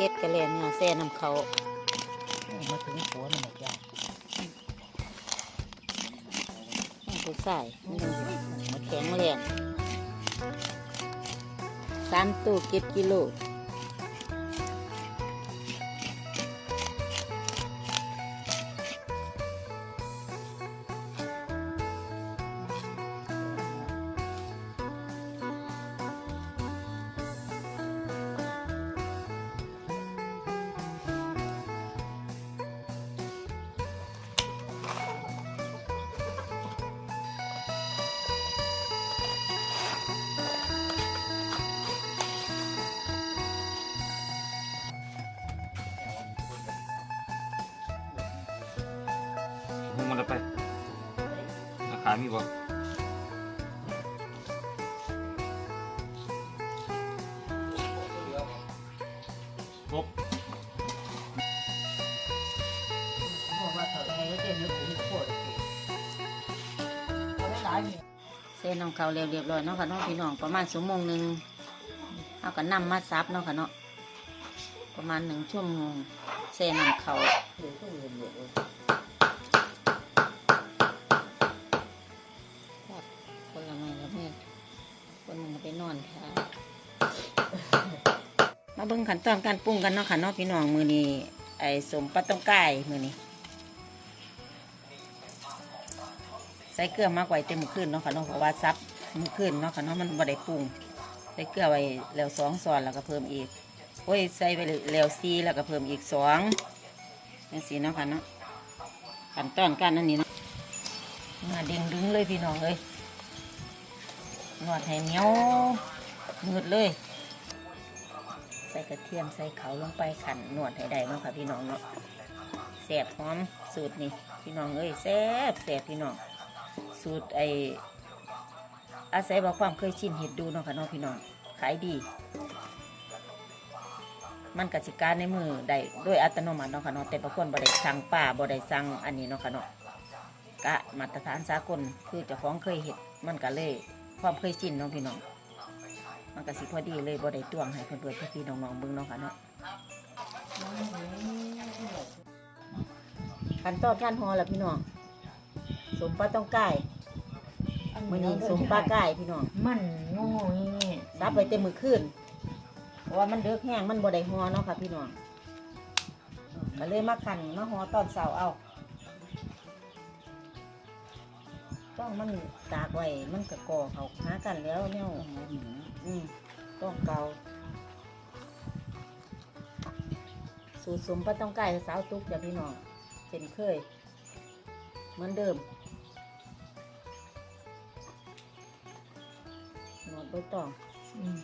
เก็ดกระแลเนี่ยแซ่น้ำเขามาถึงหัวมันหมดยากผู้ใส่มันจังสิมาแข็งแรงสามตู้เก็ดกิโลาคามีบ่ครบบอกว่าเท่าไรแล้เดี๋ยวนี้ผมปวดเอาไว้หลายเนี่ยแซ่น้ำเขาเรียบร้อยเนาะค่ะเนาะพี่น้องประมาณชั่วโมงหนึ่งเอาก็นำมาซับเนาะค่ะเนาะประมาณหนึ่งชั่วโมงแซ่น้ำเขา เดี๋ยวก็เรียนเยอะ เบิ่งขั้นตอนการปรุงกันเนาะค่ะเนาะพี่น้องมือนี้ไอ้สมปลาต้องไก่มือนี้ใส่เกลือมากไว้เต็มมือขึ้นเนาะค่ะเนาะเพราะว่าซับมือขึ้นเนาะค่ะเนาะมันบ่ได้ปรุงใส่เกลือไว้แล้วสองซอนแล้วก็เพิ่มอีกโอ้ยใส่ไปแล้วซีแล้วก็เพิ่มอีกสองนี่สีเนาะค่ะเนาะขั้นตอนการนั่นนี่เนาะมาเด้งดึงเลยพี่น้องเลยนวดให้เหนียวมืดเลย ใส่กระเทียมใส่เขาลงไปขันนวดให้ได้เนาะค่ะพี่น้องเนาะแสบหอมสูตรนี่พี่น้องเอ้ยแสบแสบพี่น้อง สูตรไออาศัยบอกความเคยชินเห็ดดูเนาะค่ะเนาะพี่น้องขายดี มันกสิการในมือได้ด้วยอัตโนมัติเนาะค่ะเนาะแต่บางคนบ่ได้สั่งป่าบ่ได้สั่งอันนี้เนาะค่ะเนาะกะมาตรฐานสากลคือเจ้าของเคยเห็ดมันก็เลยความเคยชินเนาะพี่น้อง มันก็สิพอดีเลยบ่ได้ตวงให้เพื่อนๆพี่ๆน้องๆเบิ่งเนาะค่ะเนาะขั้นตอนการห่อแล้วพี่น้องสมปลาต้องไก่มื้อนี้สมปลาไก่พี่น้องมันโง่ๆนี่ซับไว้เต็มมือขึ้นเพราะว่ามันเดือกแห้งมันบ่ได้ห่อเนาะค่ะพี่น้องก็เลยมาขันมาห่อตอนเสาร์เอา ต้องมันตากไว้มันก็ก่อเขาหากันแล้วเนี่ยอืมต้องเกาสูตรสมปลาต้องไก่สาวตุ๊กอย่าพี่น้องเช่นเคย เหมือนเดิมหนวดใบตองอืม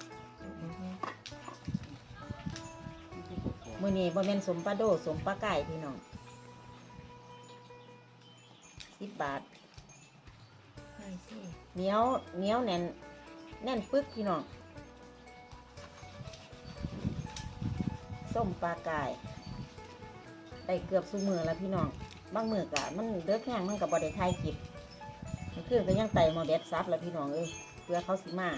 มือนี้บ่แม่นสมปลาโดสมปลาไก่พี่น้องสิบบาทใช่สิ เหนียวเหนียวแน่นแน่นปึกพี่น้องส้มปลาไก่ได้เกือบสุมือแล้วพี่น้องบางมือกะมันเดือกแห้งมันกับบอได้ทายคลิปมันคือก็ยังไตมาเบ็ดซับแล้วพี่น้องเอ้ยเพื่อเขาสิมา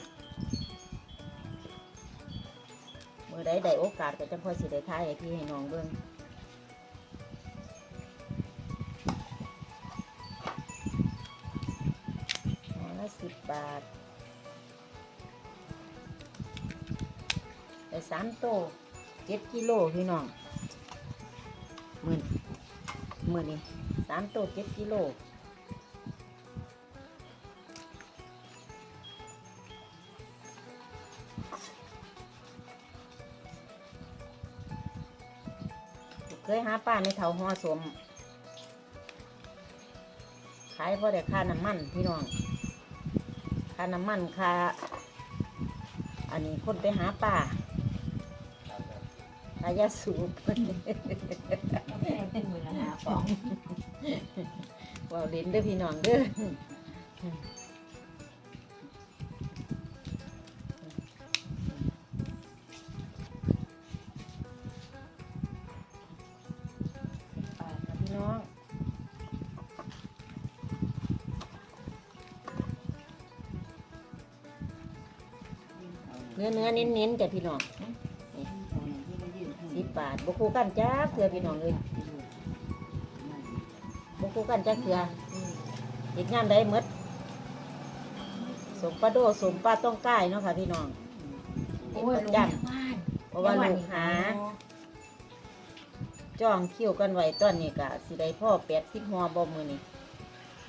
มือใดได้โอกาสก็จะค่อยสิได้ทายให้พี่ให้น้องเบิ่ง สิบบาทได้สามโตเจ็ดกิโลพี่น้องหมื่นหมื่นนี่สามโตเจ็ดกิโลเคยหาป้าในเถาหอสมขายเพราะได้ค่าน้ำมันพี่น้อง ค่าน้ำมันค่าอันนี้คนไปหาป่าค่ายาสูบแม่เป็นมือละหาของว่าเล่นเด้อพี่น้องเด้อ เนื้อเนื้อเน้นเน้นๆจ้ะพี่น้องสิบบาทบ่คู่กันจ้าเกลือพี่น้องเลยบ่คู่กันจ้าเกลือเฮ็ดงานได้หมดสมปลาโดสมปลาต้องก้ายเนาะค่ะพี่น้องเฮ็ดโอ้ยประลงจบ้านำเพราะว่าลูกหา จ้องคิวกันไว้ตอนนี้ก็สิได้พ่อ80ฮอบ่มื้อนี้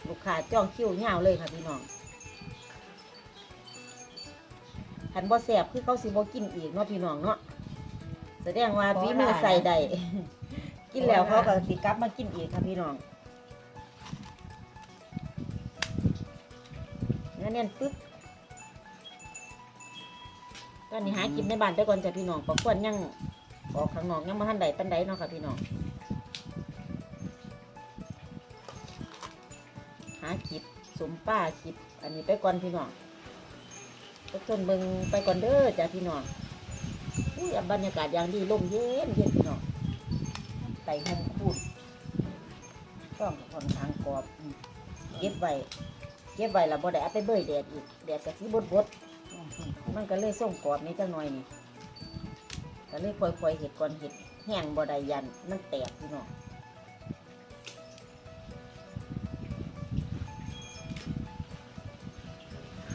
ลูกค้าจ้องคิวยาวเลยค่ะพี่น้อง คันบ่แซ่บคือเขาสิบ่กินอีกเนาะพี่น้องเนาะแสดงว่าฝีมือใส่ได้ กินแล้วเขาก็สิกลับมากินอีกค่ะพี่น้องเนื้อเนียนปึ๊บตอนนี้หากินในบ้านไปก่อนจ้ะพี่น้องปอกควรยังออกข้างนอกยังมาทันใดปันใดเนาะค่ะพี่น้องหาคิดสมป้าคิดอันนี้ไปก่อนพี่น้อง ไปต้นเบิงไปก่อนเด้อจ้ะพี่น้องอุ้ยบรรยากาศอย่างดีลมเย็นเย็นพี่น้องใส่หมคูดต้องค่อนข้างกรอบเก็บไว้เก็บไว้แล้วบ่ได้เอาไปเบยแดดอีกแดดกะสีบดบดๆมันก็เลยส่งกรอบนี้จังหน่อยนี่ก็เลยค่อยๆเห็ดก่อนเห็ดแห้งบ่ได้ยันมันแตกพี่น้อง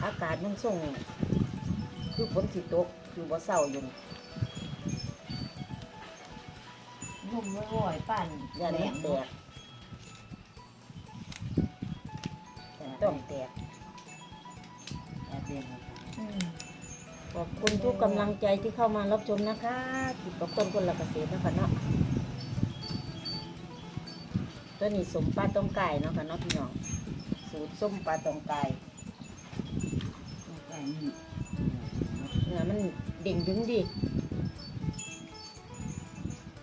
อากาศมันส่ง คือฝนสิตกคือบ่เศร้าอยู่นี่ลุ่มไม่ร่อยปั่นยันมันแตกต้องแตกอืมขอบคุณทุกกำลังใจที่เข้ามารับชมนะคะติดกับต้นคนละเกษตรนะคะเนาะตัวนี้สมปลาต้องไก่เนาะค่ะเนาะพี่น้องสูตรส้มปลาต้องไก่เนื้อมันเด้งดึงดิ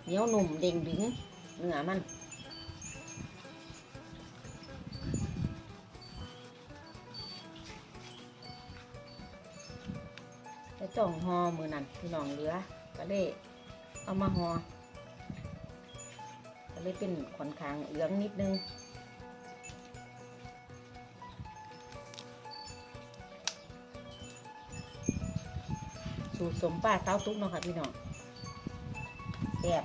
เหนียวหนุ่มเด้งดึงเนื้อมันไปจ่องหอมือนั่นพี่น้องเหลือ ก็เลยเอามาหอก็เลยเป็นขอนคางเหลืองนิดนึง สูตรสมป้าเต้าตุ๊กเนาะค่ะพี่น้องแซ่บ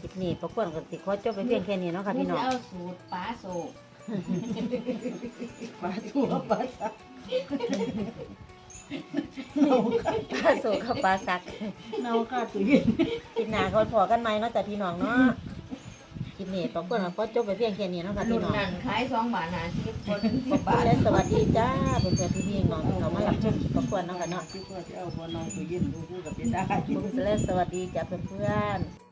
คลิปนี้ประกวดกับสิขอจบไปเพียงแค่นี้เนาะค่ะพี่น้องจะเอาสูตรปลาโศกปลาทั่วปลาสักปลาโซกับปลาสักเนาค่ะตุ้ยกินหนาเขาพอกันไหมเนาะแต่พี่น้องเนาะ กินนี่ปอกคนเราก็จบไปเพียงแค่นี้เนาะค่ะรุ่พี่นน้องนั้นขายสองบาทหาสิบคนขอบคุณและสวัสดีจ้าเพื่อนๆพี่ๆน้องที่เขามารับชมคลิปปอกคนเนาะค่ะเนาะที่ว่าจะเอาบอลนอนตัวเย็นดูดูกับเป็นได้ขอบคุณและสวัสดีจ้าเพื่อนๆ